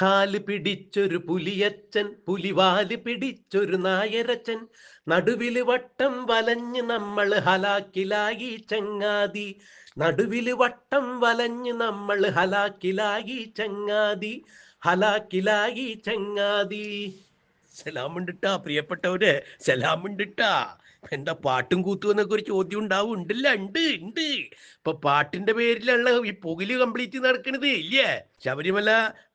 ഹാൽ പിടിച്ചൊരു പുലിയച്ചൻ പുലിവാൽ പിടിച്ചൊരു നായരച്ചൻ. നടുവിൽ വട്ടം വലഞ്ഞ് നമ്മൾ ഹലാക്കിലായി ചങ്ങാതി. നടുവിൽ വട്ടം വലഞ്ഞ് നമ്മൾ ഹലാക്കിലായി ചങ്ങാതി. ഹലാക്കിലായി ചങ്ങാതി. സലാമുണ്ടിട്ടാ പ്രിയപ്പെട്ടവര് സലാമുണ്ടിട്ടാ. എന്താ പാട്ടും കൂത്തും എന്നൊക്കെ ഒരു ചോദ്യം ഉണ്ടാവും. ഉണ്ടല്ല ഉണ്ട് ഉണ്ട്. ഇപ്പൊ പാട്ടിന്റെ പേരിലുള്ള ഈ പുകിൽ കംപ്ലീറ്റ് നടക്കണത് ഇല്ലേ? ശബരിമല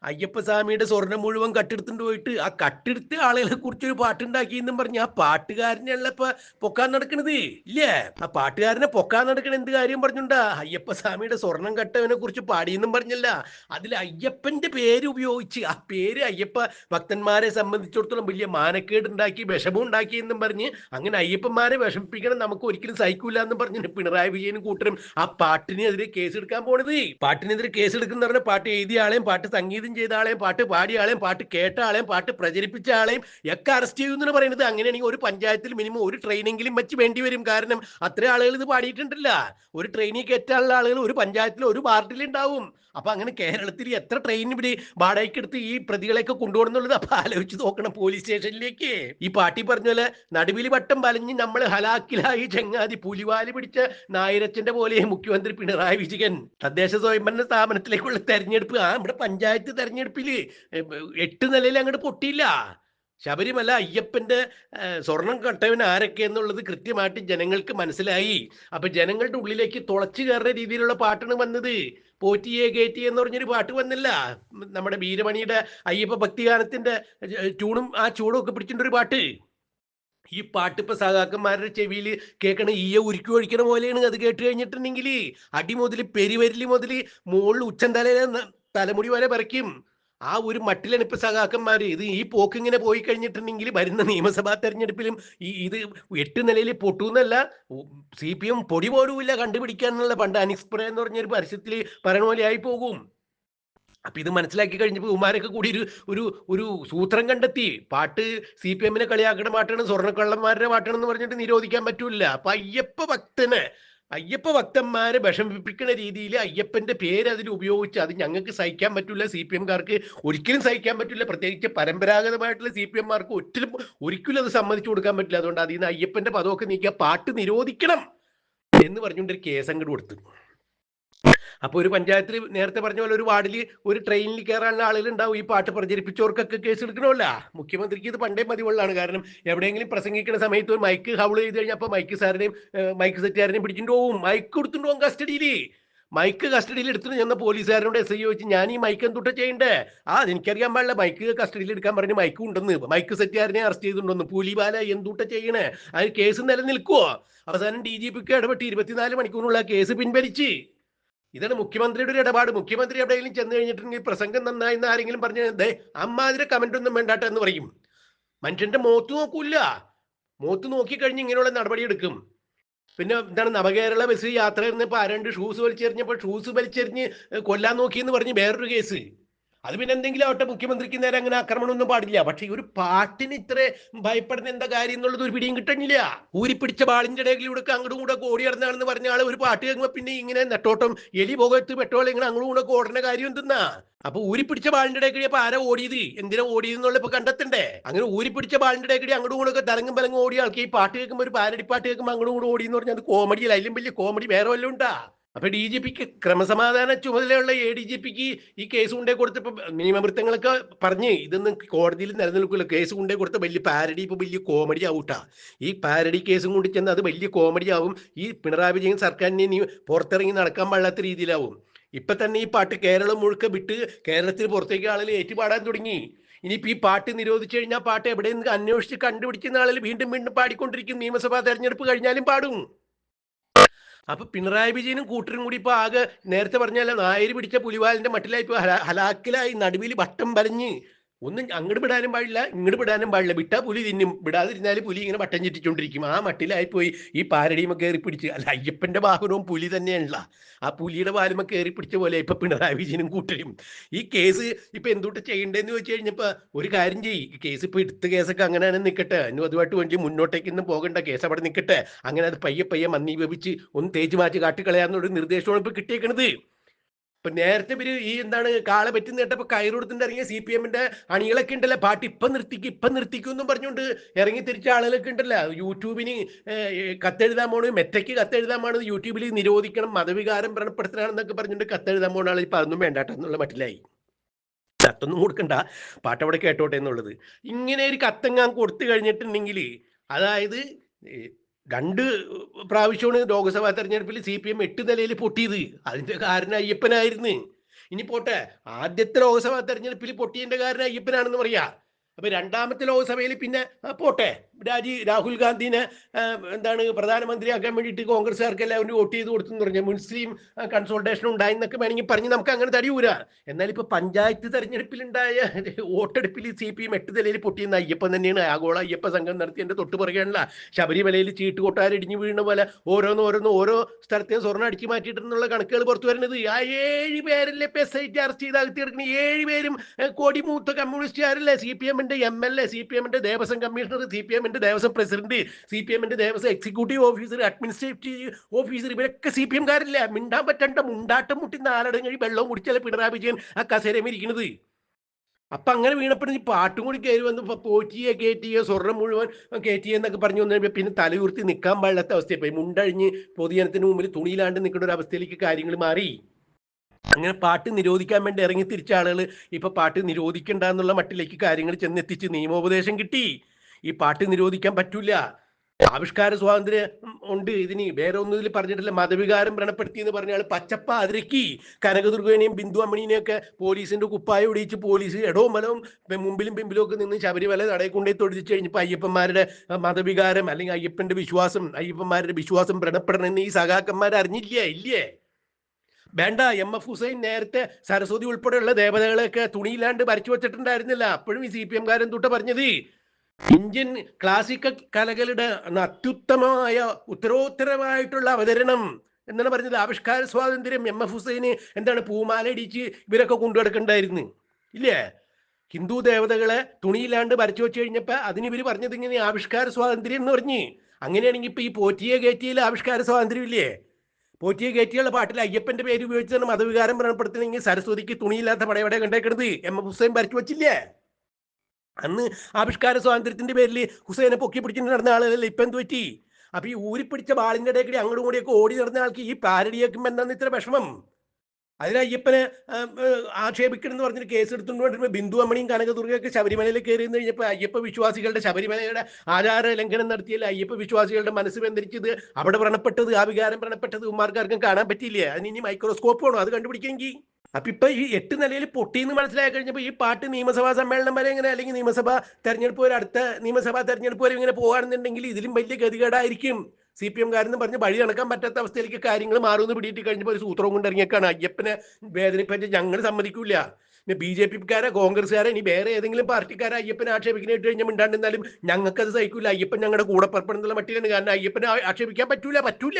അയ്യപ്പസ്വാമിയുടെ സ്വർണം മുഴുവൻ കട്ടെടുത്തുകൊണ്ട് പോയിട്ട് ആ കട്ടെടുത്ത ആളുകളെ കുറിച്ചൊരു പാട്ടുണ്ടാക്കി എന്നും പറഞ്ഞ് ആ പാട്ടുകാരനെയുള്ള ഇപ്പൊ പൊക്കാൻ നടക്കണത് ഇല്ലേ? ആ പാട്ടുകാരനെ പൊക്കാൻ നടക്കണ എന്ത് കാര്യം പറഞ്ഞുണ്ടാ? അയ്യപ്പസ്വാമിയുടെ സ്വർണം കട്ടവനെ കുറിച്ച് പാടിയെന്നും പറഞ്ഞല്ല. അതിൽ അയ്യപ്പന്റെ പേര് ഉപയോഗിച്ച് ആ പേര് അയ്യപ്പ ഭക്തന്മാരെ സംബന്ധിച്ചിടത്തോളം വലിയ മാനക്കേട് ഉണ്ടാക്കി വിഷമം ഉണ്ടാക്കി എന്നും പറഞ്ഞ് അങ്ങനെ അയ്യപ്പന്മാരെ വിഷമിപ്പിക്കണം നമുക്ക് ഒരിക്കലും സഹിക്കൂല എന്ന് പറഞ്ഞിട്ട് പിണറായി വിജയനും കൂട്ടരും ആ പാട്ടിനെതിരെ കേസ് എടുക്കാൻ പോണത്. പാട്ടിനെതിരെ കേസ് എടുക്കുന്ന പാട്ട് എഴുതിയ ആളെയും പാട്ട് സംഗീതം ചെയ്ത ആളെയും പാട്ട് പാടിയ ആളെയും പാട്ട് കേട്ട ആളെയും പാട്ട് പ്രചരിപ്പിച്ച ആളെയും ഒക്കെ അറസ്റ്റ് ചെയ്യുമെന്നാണ് പറയുന്നത് അങ്ങനെയാണെങ്കിൽ ഒരു പഞ്ചായത്തിൽ മിനിമം ഒരു ട്രെയിനെങ്കിലും വെച്ച് വേണ്ടി വരും. കാരണം അത്ര ആളുകൾ ഇത് പാടിയിട്ടുണ്ടല്ല. ഒരു ട്രെയിനിൽ കയറ്റാനുള്ള ആളുകൾ ഒരു പഞ്ചായത്തിൽ ഒരു വാർഡിൽ ഉണ്ടാവും. അപ്പൊ അങ്ങനെ കേരളത്തിൽ എത്ര ട്രെയിൻ ഇവർ വാടകയ്ക്ക് എടുത്ത് ഈ പ്രതികളെയൊക്കെ കൊണ്ടുപോകണമെന്നുള്ളത് അപ്പൊ ആലോചിച്ച് നോക്കണം പോലീസ് സ്റ്റേഷനിലേക്ക്. ഈ പാട്ടി പറഞ്ഞ പോലെ നടുവിൽ വട്ടം വലഞ്ഞ് നമ്മൾ ഹലാക്കിലായി ചങ്ങാതി പുലിവാലി പിടിച്ച നായരച്ചന്റെ പോലെ മുഖ്യമന്ത്രി പിണറായി വിജയൻ തദ്ദേശ സ്വയംഭരണ സ്ഥാപനത്തിലേക്കുള്ള തെരഞ്ഞെടുപ്പ്. ആ നമ്മുടെ പഞ്ചായത്ത് തെരഞ്ഞെടുപ്പിൽ എട്ട് നിലയിൽ അങ്ങോട്ട് പൊട്ടിയില്ല. ശബരിമല അയ്യപ്പന്റെ സ്വർണം കട്ടവൻ ആരൊക്കെ എന്നുള്ളത് കൃത്യമായിട്ട് ജനങ്ങൾക്ക് മനസ്സിലായി. അപ്പൊ ജനങ്ങളുടെ ഉള്ളിലേക്ക് തുളച്ചു കയറുന്ന രീതിയിലുള്ള പാട്ടാണ് വന്നത്. പോറ്റിയെ കയറ്റി എന്ന് പറഞ്ഞൊരു പാട്ട് വന്നില്ല. നമ്മുടെ വീരമണിയുടെ അയ്യപ്പ ഭക്തിഗാനത്തിന്റെ ട്യൂണും ആ ചൂടും ഒക്കെ പിടിച്ചിട്ടൊരു പാട്ട്. ഈ പാട്ട് ഇപ്പൊ സഹാക്കന്മാരുടെ ചെവിയിൽ കേൾക്കണ ഈയ ഉരുക്കി ഒഴിക്കണ പോലെയാണ് അത് കേട്ട് കഴിഞ്ഞിട്ടുണ്ടെങ്കിൽ അടി മുതൽ പെരുവരലി മുതൽ മുകളിൽ ഉച്ചം തലയിലെ തലമുടി വരെ പറിക്കും. ആ ഒരു മട്ടിലാണ് ഇപ്പൊ സഖാക്കന്മാര് ഇത് ഈ പോക്ക് ഇങ്ങനെ പോയി കഴിഞ്ഞിട്ടുണ്ടെങ്കിൽ വരുന്ന നിയമസഭാ തെരഞ്ഞെടുപ്പിലും ഈ ഇത് എട്ട് നിലയിൽ പൊട്ടൂന്നല്ല സി പി എം പൊടി പോലുമില്ല കണ്ടുപിടിക്കാനുള്ള പണ്ട് അനിസ്പ്രേ എന്ന് പറഞ്ഞൊരു പരസ്യത്തിൽ പറയണ പോലെ ആയി പോകും. അപ്പൊ ഇത് മനസ്സിലാക്കി കഴിഞ്ഞപ്പോൾ ഉമാരൊക്കെ കൂടി ഒരു ഒരു ഒരു സൂത്രം കണ്ടെത്തി. പാട്ട് സി പി എമ്മിനെ കളിയാക്കണ പാട്ടാണ് സ്വർണക്കള്ളന്മാരുടെ പാട്ടാണെന്ന് പറഞ്ഞിട്ട് നിരോധിക്കാൻ പറ്റൂല അപ്പൊ അയ്യപ്പ ഭക്തന് അയ്യപ്പ ഭക്തന്മാരെ വിഷമിപ്പിക്കുന്ന രീതിയിൽ അയ്യപ്പന്റെ പേര് അതിൽ ഉപയോഗിച്ച് അത് ഞങ്ങൾക്ക് സഹിക്കാൻ പറ്റില്ല സി പി എംകാർക്ക് ഒരിക്കലും സഹിക്കാൻ പറ്റില്ല പ്രത്യേകിച്ച് പരമ്പരാഗതമായിട്ടുള്ള സി പി എംമാർക്ക് ഒരിക്കലും ഒരിക്കലും അത് സമ്മതിച്ചു കൊടുക്കാൻ പറ്റില്ല. അതുകൊണ്ട് അതിൽ നിന്ന് അയ്യപ്പന്റെ പദമൊക്കെ നീക്കിയ പാട്ട് നിരോധിക്കണം എന്ന് പറഞ്ഞുകൊണ്ട് ഒരു കേസ് അങ്ങോട്ട് കൊടുത്തു. അപ്പൊ ഒരു പഞ്ചായത്തിൽ നേരത്തെ പറഞ്ഞ പോലെ ഒരു വാർഡിൽ ഒരു ട്രെയിനിൽ കയറാനുള്ള ആളുകൾ ഉണ്ടാവും ഈ പാട്ട് പ്രചരിപ്പിച്ചവർക്കൊക്കെ കേസ് എടുക്കണമല്ല. മുഖ്യമന്ത്രിക്ക് ഇത് പണ്ടേ മതിവുള്ളതാണ്. കാരണം എവിടെയെങ്കിലും പ്രസംഗിക്കുന്ന സമയത്ത് ഒരു മൈക്ക് ഹൗൾ ചെയ്ത് കഴിഞ്ഞാൽ അപ്പൊ മൈക്ക് സാറിനെയും മൈക്ക് സെറ്റുകാരനെയും പിടിച്ചിട്ട് പോകും മൈക്ക് കൊടുത്തിട്ട് പോകും കസ്റ്റഡിയിൽ മൈക്ക് കസ്റ്റഡിയിൽ എടുത്തിട്ട് ചെന്ന പോലീസുകാരനോട് എസ് ഐ ചോദിച്ചു ഞാൻ ഈ മൈക്ക് എന്തുട്ട ചെയ്യണ്ടേ? ആ എനിക്കറിയാൻ പാടില്ല. മൈക്ക് കസ്റ്റഡിയിൽ എടുക്കാൻ പറഞ്ഞ് മൈക്ക് ഉണ്ടെന്ന്. മൈക്ക് സെറ്റുകാരനെ അറസ്റ്റ് ചെയ്തിട്ടുണ്ടെന്ന്. പുലിബാല എന്തുട്ട ചെയ്യണേ? അതിന് കേസ് നിലനിൽക്കുവോ? അവസാനം ഡി ജി പിക്ക് ഇടപെട്ട് ഇരുപത്തിനാല് മണിക്കൂറിനുള്ള കേസ് പിൻവലിച്ച്. ഇതാണ് മുഖ്യമന്ത്രിയുടെ ഒരു ഇടപാട്. മുഖ്യമന്ത്രി എവിടെയെങ്കിലും ചെന്ന് കഴിഞ്ഞിട്ടുണ്ടെങ്കിൽ പ്രസംഗം നന്നായി എന്ന് ആരെങ്കിലും പറഞ്ഞു ദേ അമ്മാതിരെ കമന്റ് ഒന്നും വേണ്ടാട്ടെ എന്ന് പറയും. മനുഷ്യന്റെ മോത്ത് നോക്കൂല മോത്ത് നോക്കിക്കഴിഞ്ഞ് ഇങ്ങനെയുള്ള നടപടി എടുക്കും. പിന്നെ എന്താണ് നവകേരള ബസ് യാത്ര ഇരുന്നപ്പോൾ ആരണ്ട് ഷൂസ് വലിച്ചെറിഞ്ഞപ്പോൾ ഷൂസ് വലിച്ചെറിഞ്ഞ് കൊല്ലാൻ നോക്കി എന്ന് പറഞ്ഞ് വേറൊരു കേസ് അത് പിന്നെ എന്തെങ്കിലും ആവട്ടെ മുഖ്യമന്ത്രിക്ക് നേരെ അങ്ങനെ ആക്രമണമൊന്നും പാടില്ല. പക്ഷെ ഒരു പാട്ടിന് ഇത്ര ഭയപ്പെടുന്ന എന്താ കാര്യം എന്നുള്ളത് ഒരു പിടിയും കിട്ടണില്ല ഊരിപ്പിടിച്ച ബാളിന്റെ ഇടയിലൂടെ അങ്ങോട്ടും കൂടെ കോടി നടന്നാണെന്ന് പറഞ്ഞ ആൾ ഒരു പാട്ട് കേൾക്കുമ്പോ പിന്നെ ഇങ്ങനെ നെട്ടോട്ടം എലി പോകത്ത് പെട്രോൾ ഇങ്ങനെ അങ്ങോട്ടും കൂടെ ഓടണ കാര്യം എന്തെന്നാ? അപ്പൊ ഊരിപ്പിടിച്ച ബാളിന്റെ ഇടയ്ക്ക് അപ്പൊ ആരാ ഓടിയത്? എന്തിനാ ഓടിയത് എന്നുള്ള ഇപ്പൊ കണ്ടെത്തണ്ടേ? അങ്ങനെ ഊരിപ്പിടിച്ച ബാളിന്റെ ഇടയ്ക്ക് അങ്ങോട്ടും കൂടെ തലങ്ങും പലങ്ങും ഓടിയ ആൾക്ക് ഈ പാട്ട് കേൾക്കുമ്പോൾ ഒരു പാരടി പാട്ട് കേൾക്കുമ്പോൾ അങ്ങോട്ടും കൂടെ ഓടി എന്ന് പറഞ്ഞാൽ അത് കോമഡിയിൽ അതിലും വലിയ കോമഡി വേറെ വല്ലതും ഉണ്ടാ? അപ്പൊ ഡി ജി പിക്ക് ക്രമസമാധാന ചുമതലയുള്ള എ ഡി ജി പിക്ക് ഈ കേസ് കൊണ്ടേ കൊടുത്തപ്പോ നിയമവൃത്തങ്ങളൊക്കെ പറഞ്ഞ് ഇതൊന്നും കോടതിയിൽ നിലനിൽക്കില്ല കേസ് കൊണ്ടേ കൊടുത്ത വലിയ പാരഡി ഇപ്പൊ വലിയ കോമഡി ആവൂട്ടാ. ഈ പാരഡി കേസും കൊണ്ട് ചെന്ന് അത് വലിയ കോമഡി ആവും. ഈ പിണറായി വിജയൻ സർക്കാരിനെ നീ പുറത്തിറങ്ങി നടക്കാൻ പാടാത്ത രീതിയിലാവും. ഇപ്പൊ തന്നെ ഈ പാട്ട് കേരളം മുഴുക്ക വിട്ട് കേരളത്തിന് പുറത്തേക്ക് ആളുകൾ ഏറ്റുപാടാൻ തുടങ്ങി. ഇനിയിപ്പോ ഈ പാട്ട് നിരോധിച്ചു കഴിഞ്ഞാൽ പാട്ട് എവിടെയെന്ന് അന്വേഷിച്ച് കണ്ടുപിടിക്കുന്ന ആളുകൾ വീണ്ടും വീണ്ടും പാടിക്കൊണ്ടിരിക്കും. നിയമസഭാ തെരഞ്ഞെടുപ്പ് കഴിഞ്ഞാലും പാടും. അപ്പൊ പിണറായി വിജയനും കൂട്ടരും കൂടി ഇപ്പൊ ആകെ നേരത്തെ പറഞ്ഞാൽ നായര് പിടിച്ച പുലിവാലിന്റെ മട്ടിലായി ഇപ്പൊ ഹലാക്കിലായി നടുവിൽ വട്ടം വരഞ്ഞ് ഒന്നും അങ്ങോട്ട് വിടാനും പാടില്ല ഇങ്ങോട്ട് വിടാനും പാടില്ല. വിട്ടാ പുലി തിന്നും. വിടാതിരുന്നാൽ പുലി ഇങ്ങനെ വട്ടം ചുറ്റിച്ചോണ്ടിരിക്കും ആ മട്ടിലായി പോയി ഈ പാരടിയുമൊക്കെ കയറി പിടിച്ച്. അല്ല അയ്യപ്പന്റെ വാഹനവും പുലി തന്നെയാണല്ല. ആ പുലിയുടെ വാലുമ കയറി പിടിച്ച പോലെ ഇപ്പൊ പിണറായി വിജയനും കൂട്ടരും. ഈ കേസ് ഇപ്പൊ എന്തുകൊണ്ട് ചെയ്യണ്ടേന്ന് വെച്ച് കഴിഞ്ഞപ്പോ ഒരു കാര്യം ചെയ്യ്. ഈ കേസ് ഇപ്പൊ എടുത്ത കേസൊക്കെ അങ്ങനെയാണ് നിൽക്കട്ടെ ഇനി അതുമായിട്ട് വേണ്ടി മുന്നോട്ടേക്കൊന്നും പോകണ്ട. കേസ് അവിടെ നിൽക്കട്ടെ അങ്ങനെ അത് പയ്യെ പയ്യെ മന്ദീഭവിച്ച് ഒന്ന് തേച്ച് മാറ്റി കാട്ടിക്കളയാന്നുള്ള നിർദ്ദേശമാണ് ഇപ്പൊ കിട്ടിയേക്കണത്. ഇപ്പൊ നേരത്തെ ഇവർ ഈ എന്താണ് കാളെ പറ്റി നേട്ടപ്പോ കയറുകൊടുത്തിട്ട് ഇറങ്ങിയ സി പി എമ്മിന്റെ അണികളൊക്കെ ഉണ്ടല്ലോ. പാട്ട് ഇപ്പൊ നിർത്തിക്കും ഇപ്പൊ നിർത്തിക്കും എന്നും പറഞ്ഞുകൊണ്ട് ഇറങ്ങി തിരിച്ച ആളുകളൊക്കെ ഉണ്ടല്ലോ. യൂട്യൂബിന് കത്തെഴുതാൻ പോണ് മെറ്റയ്ക്ക് കത്തെഴുതാൻ പോണത് യൂട്യൂബിൽ നിരോധിക്കണം മതവികാരം വ്രണപ്പെടുത്തണമെന്നൊക്കെ പറഞ്ഞുകൊണ്ട് കത്തെഴുതാൻ പോണ ആൾ ഇപ്പൊ അതൊന്നും വേണ്ടാട്ടോ എന്നുള്ള മട്ടിലായി. കത്തൊന്നും കൊടുക്കണ്ട. പാട്ട് അവിടെ കേട്ടോട്ടെ എന്നുള്ളത്. ഇങ്ങനെ ഒരു കത്തെങ്ങാൻ കൊടുത്തു കഴിഞ്ഞിട്ടുണ്ടെങ്കിൽ അതായത് രണ്ട് പ്രാവശ്യമാണ് ലോക്സഭാ തെരഞ്ഞെടുപ്പിൽ സി പി എം എട്ട് നിലയിൽ പൊട്ടിയത്. അതിന്റെ കാരണം അയ്യപ്പനായിരുന്നു. ഇനി പോട്ടെ ആദ്യത്തെ ലോക്സഭാ തെരഞ്ഞെടുപ്പിൽ പൊട്ടിയതിന്റെ കാരണം അയ്യപ്പനാണെന്ന് പറയാ. അപ്പൊ രണ്ടാമത്തെ ലോക്സഭയിൽ പിന്നെ പോട്ടെ. രാജി രാഹുൽ ഗാന്ധിനെ എന്താണ് പ്രധാനമന്ത്രിയാക്കാൻ വേണ്ടിയിട്ട് കോൺഗ്രസ്സുകാർക്ക് എല്ലാവരും വോട്ട് ചെയ്ത് കൊടുത്തു എന്ന് പറഞ്ഞു മുസ്ലിം കൺസൾട്ടേഷൻ ഉണ്ടായി എന്നൊക്കെ വേണമെങ്കിൽ പറഞ്ഞ് നമുക്ക് അങ്ങനെ തടിയൂര. എന്നാൽ ഇപ്പൊ പഞ്ചായത്ത് തെരഞ്ഞെടുപ്പിലുണ്ടായ വോട്ടെടുപ്പിൽ സി പി എം എട്ട് നിലയിൽ പൊട്ടിയെന്ന അയ്യപ്പൻ തന്നെയാണ്. ആഗോള അയ്യപ്പ സംഘം നടത്തിയതിന്റെ തൊട്ട് പറയുകയാണല്ല ശബരിമലയിൽ ചീട്ട് കൊട്ടാരടിഞ്ഞു വീഴുന്ന പോലെ ഓരോന്ന് ഓരോന്ന് ഓരോ സ്ഥലത്തെയും സ്വർണം അടിച്ചു മാറ്റിയിട്ടുള്ള കണക്കുകൾ പുറത്തു വരുന്നത്. ആ ഏഴ് പേരല്ലേ ഇപ്പൊ എസ് ഐ ടി അറസ്റ്റ് ചെയ്ത് അകത്തി കിടക്കുന്ന ഏഴ് പേരും കോടി കൊടിമൂത്ത കമ്മ്യൂണിസ്റ്റുകാരല്ലേ? സി പി എമ്മിന്റെ M L A C P എമ്മിന്റെ ദേവസ്വം കമ്മീഷണർ സി പി എമ്മിന്റെ ദേവസ്വം പ്രസിഡന്റ് സി പി എമ്മിന്റെ Devaswom executive officer administrative officer ഇവരൊക്കെ സി പി എംകാരില്ല മിണ്ടാൻ പറ്റണ്ട മുണ്ടാട്ടം മുട്ടി നാലടം കഴി വെള്ളവും കുടിച്ചാൽ പിണറായി വിജയൻ ആ കസേരയും ഇരിക്കുന്നത് അപ്പൊ അങ്ങനെ വീണപ്പോഴും ഈ പാട്ടും കൂടി കയറി വന്ന് പോറ്റിയെ കയറ്റിയെ സ്വർണം മുഴുവൻ കയറ്റിയെ എന്നൊക്കെ പറഞ്ഞു വന്നു പിന്നെ തലയുർത്തി നിൽക്കാൻ പാടില്ലാത്ത അവസ്ഥയായി മുണ്ടഴിഞ്ഞ് പൊതുജനത്തിന് മുമ്പിൽ തുണിയിലാണ്ട് നിൽക്കുന്ന ഒരു അവസ്ഥയിലേക്ക് കാര്യങ്ങൾ മാറി. അങ്ങനെ പാട്ട് നിരോധിക്കാൻ വേണ്ടി ഇറങ്ങി തിരിച്ച ആളുകൾ ഇപ്പൊ പാട്ട് നിരോധിക്കണ്ട എന്നുള്ള മട്ടിലേക്ക് കാര്യങ്ങൾ ചെന്നെത്തിച്ച് നിയമോപദേശം കിട്ടി. ഈ പാട്ട് നിരോധിക്കാൻ പറ്റൂല. ആവിഷ്കാര സ്വാതന്ത്ര്യം ഉണ്ട്. ഇതിന് വേറെ ഒന്നും ഇതിൽ പറഞ്ഞിട്ടില്ല. മതവികാരം വ്രണപ്പെടുത്തി എന്ന് പറഞ്ഞാൽ പച്ചപ്പ അതിരക്കി. കനകദുർഗനെയും ബിന്ദു അമ്മണിനെയും ഒക്കെ പോലീസിന്റെ കുപ്പായ ഒടിയിച്ച് പോലീസ് എടവും മലവും മുമ്പിലും പിമ്പിലും ഒക്കെ നിന്ന് ശബരിമല നടക്കൊണ്ടേ കൊണ്ടേ തൊഴിച്ച് കഴിഞ്ഞപ്പോൾ അയ്യപ്പന്മാരുടെ മതവികാരം അല്ലെങ്കിൽ അയ്യപ്പന്റെ വിശ്വാസം അയ്യപ്പന്മാരുടെ വിശ്വാസം വ്രണപ്പെടണമെന്ന് ഈ സഖാക്കന്മാർ അറിഞ്ഞില്ലേ? ഇല്ലേ? വേണ്ട. എം എഫ് ഹുസൈൻ നേരത്തെ സരസ്വതി ഉൾപ്പെടെയുള്ള ദേവതകളെയൊക്കെ തുണിയില്ലാണ്ട് വരച്ചു വെച്ചിട്ടുണ്ടായിരുന്നില്ല. അപ്പോഴും ഈ സി പി എംകാരൻ തൊട്ട് പറഞ്ഞത് ഇന്ത്യൻ ക്ലാസിക്കൽ കലകളുടെ അത്യുത്തമമായ ഉത്തരോത്തരമായിട്ടുള്ള അവതരണം എന്നാണ് പറഞ്ഞത്. ആവിഷ്കാര സ്വാതന്ത്ര്യം എം എഫ് ഹുസൈന് എന്താണ് പൂമാല ഇടിച്ച് ഇവരൊക്കെ കൊണ്ടുനടക്കണ്ടായിരുന്നു. ഇല്ലേ? ഹിന്ദു ദേവതകളെ തുണിയിലാണ്ട് വരച്ചു വെച്ച് കഴിഞ്ഞപ്പോൾ അതിന് ഇവർ പറഞ്ഞത് ഇങ്ങനെ ആവിഷ്കാര സ്വാതന്ത്ര്യം എന്ന് പറഞ്ഞ്. അങ്ങനെയാണെങ്കിൽ ഇപ്പൊ ഈ പോറ്റിയെ കയറ്റിയിൽ ആവിഷ്കാര സ്വാതന്ത്ര്യം ഇല്ലേ? പോറ്റിയെ കയറ്റിയുള്ള പാട്ടിൽ അയ്യപ്പന്റെ പേര് ഉപയോഗിച്ചാണ് മതവികാരം വ്രണപ്പെടുത്തണമെങ്കിൽ സരസ്വതിക്ക് തുണിയില്ലാത്ത പടയവിടെ കണ്ടേക്കണത്. എം എഫ് ഹുസൈൻ വരച്ചു വെച്ചില്ലേ? അന്ന് ആവിഷ്കാര സ്വാതന്ത്ര്യത്തിന്റെ പേരിൽ ഹുസൈനെ പൊക്കി പിടിച്ചിട്ട് നടന്ന ആളുകളല്ലേ ഇപ്പം എന്ത് പറ്റി? അപ്പൊ ഈ ഊരിപ്പിടിച്ച ബാളിന്റെ ഇടയിൽ കൂടി അങ്ങോട്ടും കൂടിയൊക്കെ ഓടി നടന്ന ആൾക്ക് ഈ പാരഡി എന്താന്ന് ഇത്ര വിഷമം? അതിന് അയ്യപ്പനെ ആ, ആ, ആക്ഷേപിക്കണം എന്ന് പറഞ്ഞിട്ട് കേസ് എടുത്തുകൊണ്ട് വരുമ്പോൾ ബിന്ദു അമ്മണിയും കനകദുർഗയൊക്കെ ശബരിമലയിൽ കയറി എന്ന് കഴിഞ്ഞപ്പോൾ അയ്യപ്പ വിശ്വാസികളുടെ ശബരിമലയുടെ ആചാര ലംഘനം നടത്തിയല്ലേ? അയ്യപ്പ വിശ്വാസികളുടെ മനസ്സ് ബന്ധിച്ചത് അവിടെ വ്രണപ്പെട്ടത് ആ വികാരം വ്രണപ്പെട്ടത് ഉമ്മാർക്കാർക്കും കാണാൻ പറ്റിയില്ലേ? അതിന് ഇനി മൈക്രോസ്കോപ്പ് വേണോ? അത് കണ്ടുപിടിക്കെങ്കിൽ അപ്പൊ ഇപ്പൊ ഈ എട്ട് നിലയിൽ പൊട്ടിയെന്ന് മനസ്സിലായി കഴിഞ്ഞപ്പോൾ ഈ പാട്ട് നിയമസഭാ സമ്മേളനം വരെ ഇങ്ങനെ അല്ലെങ്കിൽ നിയമസഭാ തെരഞ്ഞെടുപ്പ് വരെ അടുത്ത നിയമസഭാ തെരഞ്ഞെടുപ്പ് വരെ ഇങ്ങനെ പോകുകയാണെന്നുണ്ടെങ്കിൽ ഇതിലും വലിയ ഗതികേടായിരിക്കും. സി പി എംകാരെന്ന് പറഞ്ഞ് വഴി നടക്കാൻ പറ്റാത്ത അവസ്ഥയിലേക്ക് കാര്യങ്ങൾ മാറുമെന്ന് പിടിയിട്ട് കഴിഞ്ഞപ്പോൾ ഒരു സൂത്രവും കൊണ്ട് ഇറങ്ങിയേക്കാണ്. അയ്യപ്പനെ വേദനിപ്പറ്റി ഞങ്ങൾ സമ്മതിക്കൂല. ഇനി ബി ജെ പിക്കാരെ കോൺഗ്രസ്സുകാരെ ഇനി വേറെ ഏതെങ്കിലും പാർട്ടിക്കാരെ അയ്യപ്പനെ ആക്ഷേപിക്കാനായിട്ട് കഴിഞ്ഞാൽ മിണ്ടാണ്ടിരുന്നാലും ഞങ്ങൾക്കത് സഹിക്കില്ല അയ്യപ്പൻ ഞങ്ങളുടെ കൂടെ പുറപ്പെടുന്നുള്ള മട്ടിലാണ്. കാരണം അയ്യപ്പനെ ആക്ഷേപിക്കാൻ പറ്റൂല പറ്റൂല.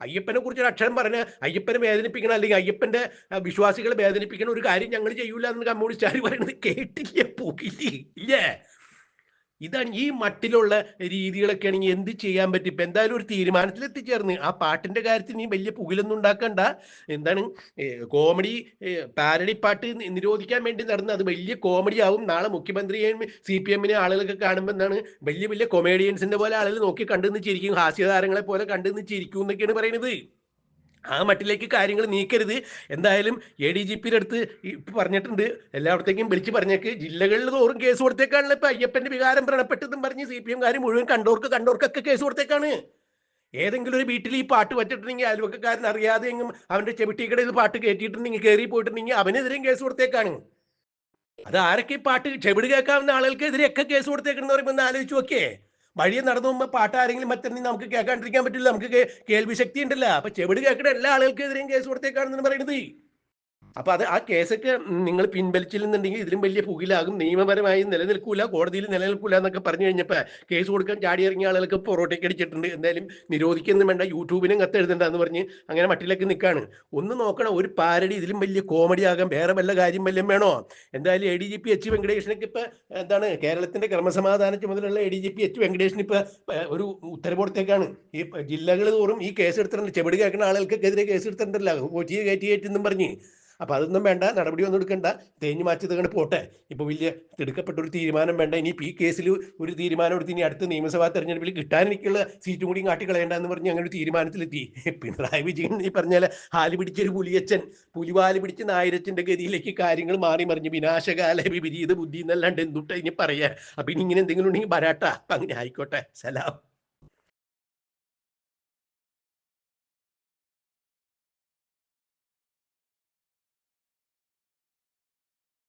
അയ്യപ്പനെ കുറിച്ച് ഒരു അക്ഷരം പറഞ്ഞ് അയ്യപ്പനെ വേദനിപ്പിക്കണം അല്ലെങ്കിൽ അയ്യപ്പന്റെ വിശ്വാസികളെ വേദനിപ്പിക്കണം ഒരു കാര്യം ഞങ്ങൾ ചെയ്യൂല എന്ന് കമ്മ്യൂണിസ്റ്റുകാർ പറയുന്നത് കേട്ടില്ല? പോകില്ലേ? ഇല്ലേ? ഇതാണ് ഈ മട്ടിലുള്ള രീതികളൊക്കെ ആണെങ്കിൽ എന്ത് ചെയ്യാൻ പറ്റും? ഇപ്പൊ എന്തായാലും ഒരു തീരുമാനത്തിൽ എത്തിച്ചേർന്ന് ആ പാട്ടിന്റെ കാര്യത്തിൽ നീ വലിയ പുകിലൊന്നും ഉണ്ടാക്കണ്ട. എന്താണ് കോമഡി പാരഡി പാട്ട് നിരോധിക്കാൻ വേണ്ടി നടന്ന അത് വലിയ കോമഡി ആവും നാളെ മുഖ്യമന്ത്രിയെയും സി പി എമ്മിനെ ആളുകളൊക്കെ കാണുമ്പോൾ എന്താണ് വലിയ വലിയ കൊമേഡിയൻസിന്റെ പോലെ ആളുകൾ നോക്കി കണ്ടുനിന്ന് ചിരിക്കും ഹാസ്യതാരങ്ങളെ പോലെ കണ്ടുനിന്ന് ചിരിക്കും എന്നൊക്കെയാണ് പറയുന്നത്. ആ മട്ടിലേക്ക് കാര്യങ്ങൾ നീക്കരുത്. എന്തായാലും എ ഡി ജി പിയുടെ അടുത്ത് ഇപ്പൊ പറഞ്ഞിട്ടുണ്ട്. എല്ലായിടത്തേക്കും വിളിച്ച് പറഞ്ഞേക്ക്. ജില്ലകളിൽ തോറും കേസ് കൊടുത്തേക്കാണല്ലോ ഇപ്പൊ അയ്യപ്പന്റെ വികാരം വ്രണപ്പെട്ടതും പറഞ്ഞ് സി പി എംകാർ മുഴുവൻ കണ്ടോർക്ക് കണ്ടോർക്കൊക്കെ കേസ് കൊടുത്തേക്കാണ്. ഏതെങ്കിലും ഒരു വീട്ടിൽ ഈ പാട്ട് പറ്റിട്ടുണ്ടെങ്കിൽ അയൽവക്കക്കാരൻ അറിയാതെ എങ്ങും അവന്റെ ചെവിട്ടിക്കടയിൽ പാട്ട് കയറ്റിയിട്ടുണ്ടെങ്കിൽ കയറി പോയിട്ടുണ്ടെങ്കിൽ അവനെതിരെയും കേസ് കൊടുത്തേക്കാണ്. അത് ആരൊക്കെ ഈ പാട്ട് ചെവിട് കേൾക്കാവുന്ന ആളുകൾക്കെതിരെയൊക്കെ കേസ് കൊടുത്തേക്കണെന്ന് പറയുമ്പോൾ ഒന്ന് ആലോചിച്ച് നോക്കേ വഴി നടന്നു പോകുമ്പോൾ പാട്ട് ആരെങ്കിലും മറ്റെന്തെങ്കിലും നമുക്ക് കേൾക്കാണ്ടിരിക്കാൻ പറ്റില്ല. നമുക്ക് കേൾവി ശക്തി ഉണ്ടല്ലോ അപ്പൊ ചെവിട് കേൾക്കുന്ന എല്ലാ ആളുകൾക്കെതിരെയും കേസ് കൊടുത്തേക്കാണെന്നാണ് പറയുന്നത്. അപ്പൊ അത് ആ കേസൊക്കെ നിങ്ങൾ പിൻവലിച്ചില്ലെന്നുണ്ടെങ്കിൽ ഇതിലും വലിയ പുകിലാകും. നിയമപരമായി നിലനിൽക്കൂല കോടതിയിൽ നിലനിൽക്കൂല എന്നൊക്കെ പറഞ്ഞു കഴിഞ്ഞപ്പോ കേസ് കൊടുക്കാൻ ചാടി ഇറങ്ങിയ ആളുകൾക്ക് പൊറോട്ടയ്ക്ക് അടിച്ചിട്ടുണ്ട്. എന്തായാലും നിരോധിക്കുന്നു വേണ്ട. യൂട്യൂബിനും കത്തെഴുതണ്ടെന്ന് പറഞ്ഞ് അങ്ങനെ മട്ടിലേക്ക് നിൽക്കാണ് ഒന്ന് നോക്കണം ഒരു പാരഡി ഇതിലും വലിയ കോമഡി ആകാം വേറെ വല്ല കാര്യം വല്ലതും വേണോ? എന്തായാലും A D G P H വെങ്കടേഷനൊക്കെ ഇപ്പൊ എന്താണ് കേരളത്തിന്റെ ക്രമസമാധാന ചുമതലയുള്ള A D G P H Venkatesan ഇപ്പൊ ഒരു ഉത്തരവ് കൊടുത്തേക്കാണ് ഈ ജില്ലകൾ തോറും ഈ കേസ് എടുത്തിട്ടുണ്ട് ചെവിടി കേൾക്കുന്ന ആളുകൾക്കെതിരെ കേസ് എടുത്തിട്ടുണ്ടല്ലോ കൊച്ചിയെ കയറ്റി കയറ്റി എന്നും പറഞ്ഞ്. അപ്പൊ അതൊന്നും വേണ്ട നടപടി ഒന്നും എടുക്കണ്ട. തേഞ്ഞു മാറ്റി തകണ്ട് പോട്ടെ. ഇപ്പൊ വലിയ തിടുക്കപ്പെട്ട ഒരു തീരുമാനം വേണ്ട. ഇനി ഈ കേസിൽ ഒരു തീരുമാനം എടുത്ത് ഇനി അടുത്ത നിയമസഭാ തെരഞ്ഞെടുപ്പിൽ കിട്ടാൻ എനിക്കുള്ള സീറ്റും കൂടി കാട്ടിക്കളയണ്ട എന്ന് പറഞ്ഞ് അങ്ങനെ ഒരു തീരുമാനത്തിലെത്തി. പിണറായി വിജയൻ ഈ പറഞ്ഞാൽ ഹാൽ പിടിച്ചൊരു പുലിയച്ചൻ പുലിവാൽ പിടിച്ച നായരച്ചന്റെ ഗതിയിലേക്ക് കാര്യങ്ങൾ മാറി മറിഞ്ഞ് വിനാശകാല വിപരീത ബുദ്ധി എന്നല്ലാണ്ട് എന്തുട്ട ഇനി പറയാ അപ്പൊ ഇനി ഇങ്ങനെ എന്തെങ്കിലും ഉണ്ടെങ്കിൽ വരാട്ടാ അപ്പൊ അങ്ങനെ ആയിക്കോട്ടെ. സലാം.